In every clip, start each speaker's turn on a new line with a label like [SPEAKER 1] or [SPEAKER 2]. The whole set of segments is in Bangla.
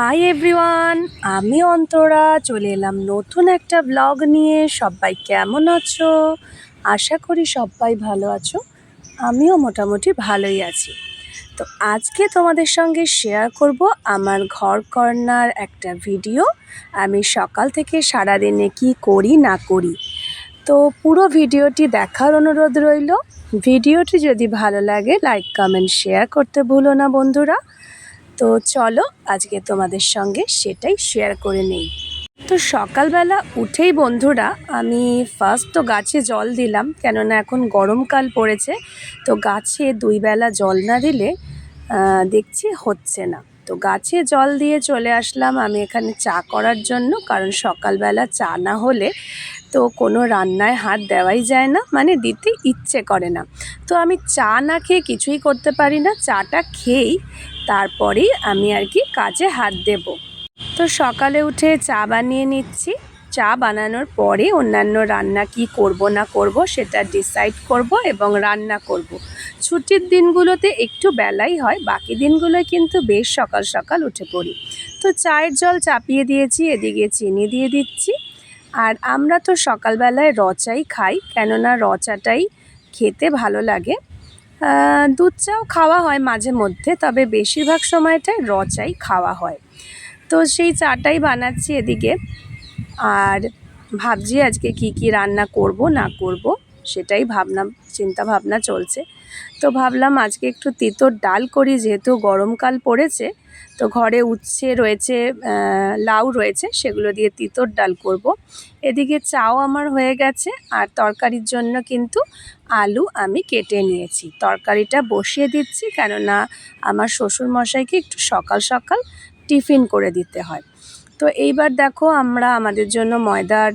[SPEAKER 1] হাই এভরিওয়ান আমি অন্তরা, চলে এলাম নতুন একটা ব্লগ নিয়ে। সবাই কেমন আছো? আশা করি সবাই ভালো আছো। আমিও মোটামুটি ভালোই আছি। তো আজকে তোমাদের সঙ্গে শেয়ার করব আমার ঘর কর্নার একটা ভিডিও আমি সকাল থেকে সারাদিনে কি করি, না করি। তো পুরো ভিডিওটি দেখার অনুরোধ রইল। ভিডিওটি যদি ভালো লাগে লাইক কমেন্ট শেয়ার করতে ভুলো না বন্ধুরা। তো চলো আজকে তোমাদের সঙ্গে সেটাই শেয়ার করে নেই। তো সকালবেলা উঠেই বন্ধুরা, আমি ফার্স্ট তো গাছে জল দিলাম, কেননা এখন গরমকাল পড়েছে, তো গাছে দুই বেলা জল না দিলে দেখছি হচ্ছে না। তো গাছে জল দিয়ে চলে আসলাম আমি এখানে চা করার জন্য, কারণ সকালবেলা চা না হলে তো কোনো রান্নায় হাত দেওয়াই যায় না মানে দিতে ইচ্ছে করে না। তো আমি চা না খেয়ে কিছুই করতে পারি না, চাটা খেয়েই তারপরেই আমি আর কি কাজে হাত দেব। তো সকালে উঠে চা বানিয়ে নিচ্ছি। চা বানানোর পরে অন্যান্য রান্না কি করব না করব সেটা ডিসাইড করব এবং রান্না করব। ছুটির দিনগুলোতে একটু বেলাই হয়, বাকি দিনগুলোয় কিন্তু বেশ সকাল সকাল উঠে পড়ি। তো চায়ের জল চাপিয়ে দিয়েছি, এদিকে চিনি দিয়ে দিচ্ছি। আর আমরা তো সকালবেলায় রচাই খাই, কেননা রচাটাই খেতে ভালো লাগে। দুধ চাও খাওয়া হয় মাঝে মধ্যে, তবে বেশিরভাগ সময়টায় র চাই খাওয়া হয়। তো সেই চাটাই বানাচ্ছি এদিকে। আর ভাবছি আজকে কি কি রান্না করব, না করব, সেটাই ভাবনা চিন্তা ভাবনা চলছে। তো ভাবলাম আজকে একটু তিতোর ডাল করি, যেহেতু গরমকাল পড়েছে তো ঘরে উচ্ছে রয়েছে লাউ রয়েছে, সেগুলো দিয়ে তিতর ডাল করব। এদিকে চাও আমার হয়ে গেছে, আর তরকারির জন্য কিন্তু আলু আমি কেটে নিয়েছি। তরকারিটা বসিয়ে দিচ্ছি, কেননা আমার শ্বশুর মশাইকে একটু সকাল সকাল টিফিন করে দিতে হয়। তো এইবার দেখো আমরা আমাদের জন্য ময়দার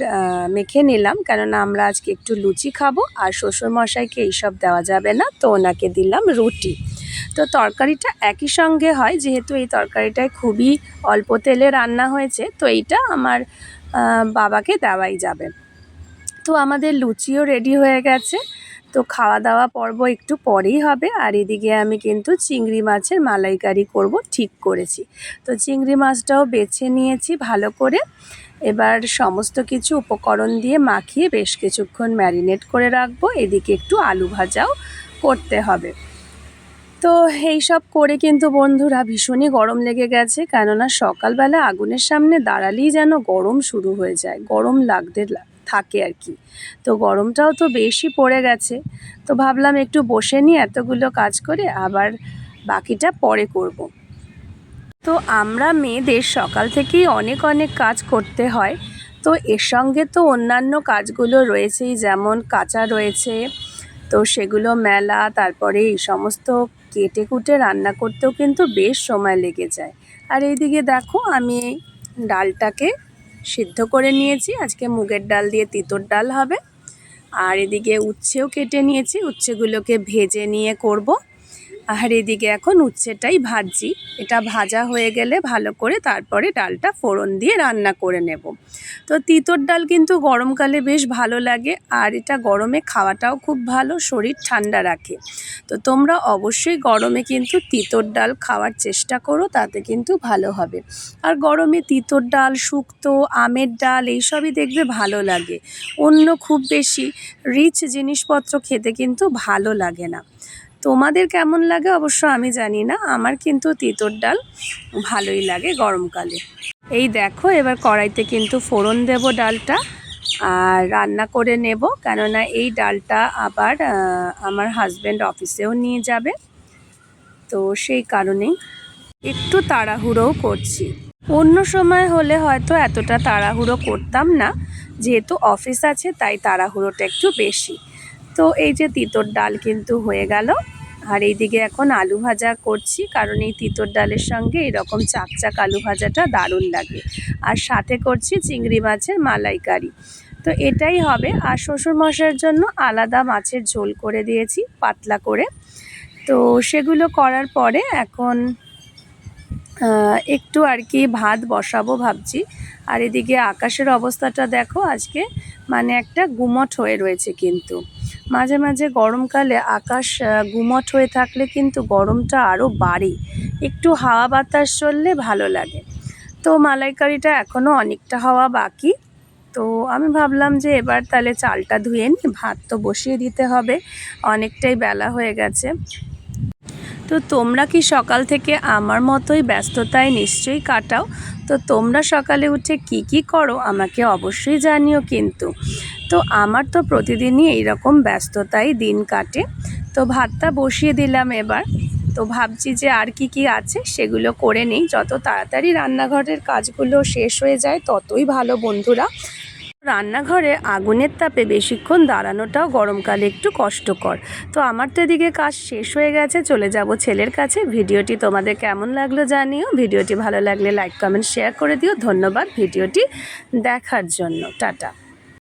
[SPEAKER 1] মেখে নিলাম, কেননা আমরা আজকে একটু লুচি খাব, আর শ্বশুর মশাইকে এইসব দেওয়া যাবে না, তো ওনাকে দিলাম রুটি। তো তরকারিটা একই সঙ্গে হয়, যেহেতু এই তরকারিটায় খুবই অল্প তেলে রান্না হয়েছে, তো এইটা আমার বাবাকে দেওয়াই যাবে। তো আমাদের লুচিও রেডি হয়ে গেছে, তো খাওয়া দাওয়া পর্ব একটু পরেই হবে, আর এদিকে আমি কিন্তু চিংড়ি মাছের মালাইকারি করব ঠিক করেছি। তো চিংড়ি মাছটাও বেছে নিয়েছি ভালো করে, এবার সমস্ত কিছু উপকরণ দিয়ে মাখিয়ে বেশ কিছুক্ষণ ম্যারিনেট করে রাখব, এদিকে একটু আলু ভাজাও করতে হবে। তো এই সব করে কিন্তু বন্ধুরা ভীষণই গরম লেগে গেছে। কেননা সকালবেলা আগুনের সামনে দাঁড়ালেই যেন গরম শুরু হয়ে যায়। গরম লাগতে থাকে আর কি। তো গরমটাও তো বেশি পড়ে গেছে। তো ভাবলাম একটু বসে নিয়ে এতগুলো কাজ করে আবার বাকিটা পরে করব। তো আমরা মেয়েদের সকাল থেকেই অনেক অনেক কাজ করতে হয়। তো এর সঙ্গে তো অন্যান্য কাজগুলো রয়েছেই। যেমন কাঁচা রয়েছে, তো সেগুলো মেলা, তারপরে এই সমস্ত কেটে কুটে রান্না করতেও কিন্তু বেশ সময় লেগে যায়। আর এইদিকে দেখো আমি ডালটাকে সিদ্ধ করে নিয়েছি। আজকে মুগের ডাল দিয়ে তিতর ডাল হবে। আর এদিকে উচ্ছেও কেটে নিয়েছি। উচ্ছেগুলোকে ভেজে নিয়ে করব। আর এদিকে এখন উচ্ছেটাই ভাজছি। এটা ভাজা হয়ে গেলে ভালো করে তারপরে ডালটা ফোড়ন দিয়ে রান্না করে নেব। তো তিতর ডাল কিন্তু গরমকালে বেশ ভালো লাগে আর এটা গরমে খাওয়াটাও খুব ভালো, শরীর ঠান্ডা রাখে। তো তোমরা অবশ্যই গরমে কিন্তু তিতর ডাল খাওয়ার চেষ্টা করো, তাতে কিন্তু ভালো হবে। আর গরমে তিতর ডাল, শুক্তো, আমের ডাল এইসবই দেখবে ভালো লাগে। অন্য খুব বেশি রিচ জিনিসপত্র খেতে কিন্তু ভালো লাগে না। তোমাদের কেমন লাগে অবশ্য আমি জানি না, আমার কিন্তু তিতর ডাল ভালোই লাগে গরমকালে। এই দেখো, এবার কড়াইতে কিন্তু ফোড়ন দেব ডালটা আর রান্না করে নেব, কেননা এই ডালটা আবার আমার হাজব্যান্ড অফিসেও নিয়ে যাবে। তো সেই কারণেই একটু তাড়াহুড়োও করছি। অন্য সময় হলে হয়তো এতটা তাড়াহুড়ো করতাম না, যেহেতু অফিস আছে, তাই তাড়াহুড়োটা একটু বেশি। তো এই যে তিতর ডাল কিন্তু হয়ে গেল। আর এইদিকে এখন আলু ভাজা করছি, কারণ এই তিতর ডালের সঙ্গে এরকম চাকচাক আলু ভাজাটা দারুণ লাগে। আর সাথে করছি চিংড়ি মাছের মালাইকারি। তো এটাই হবে। আর শ্বশুরমশাইয়ের জন্য আলাদা মাছের ঝোল করে দিয়েছি, পাতলা করে। তো সেগুলো করার পরে এখন একটু আর কি ভাত বসাবো ভাবছি। আর এদিকে আকাশের অবস্থাটা দেখো আজকে মানে একটা গুমট হয়ে রয়েছে কিন্তু। মাঝে মাঝে গরমকালে আকাশ গুমট হয়ে থাকলে কিন্তু গরমটা আরও বাড়ে। একটু হাওয়া বাতাস চললে ভালো লাগে। তো মালাইকারিটা এখনও অনেকটা হওয়া বাকি। তো আমি ভাবলাম যে এবার তাহলে চালটা ধুয়ে নিই ভাত তো বসিয়ে দিতে হবে। অনেকটাই বেলা হয়ে গেছে। তো তোমরা কি সকাল থেকে আমার মতোই ব্যস্ততায় নিশ্চয়ই কাটাও? তো তোমরা সকালে উঠে কি কি করো আমাকে অবশ্যই জানিও কিন্তু। তো আমার তো প্রতিদিনই এইরকম ব্যস্ততাই দিন কাটে। তো ভাতটা বসিয়ে দিলাম এবার। তো ভাবছি যে আর কি কি আছে সেগুলো করে নিই। যত তাড়াতাড়ি রান্নাঘরের কাজগুলো শেষ হয়ে যায় ততই ভালো বন্ধুরা। রান্নাঘরে আগুনের তাপে বেশিক্ষণ দাঁড়ানোটাও গরমকালে একটু কষ্টকর। তো আমার তো এদিকে কাজ শেষ হয়ে গেছে, চলে যাব ছেলের কাছে। ভিডিওটি তোমাদের কেমন লাগল জানিও। ভিডিওটি ভালো লাগলে লাইক কমেন্ট শেয়ার করে দিও। ধন্যবাদ ভিডিওটি দেখার জন্য। টাটা।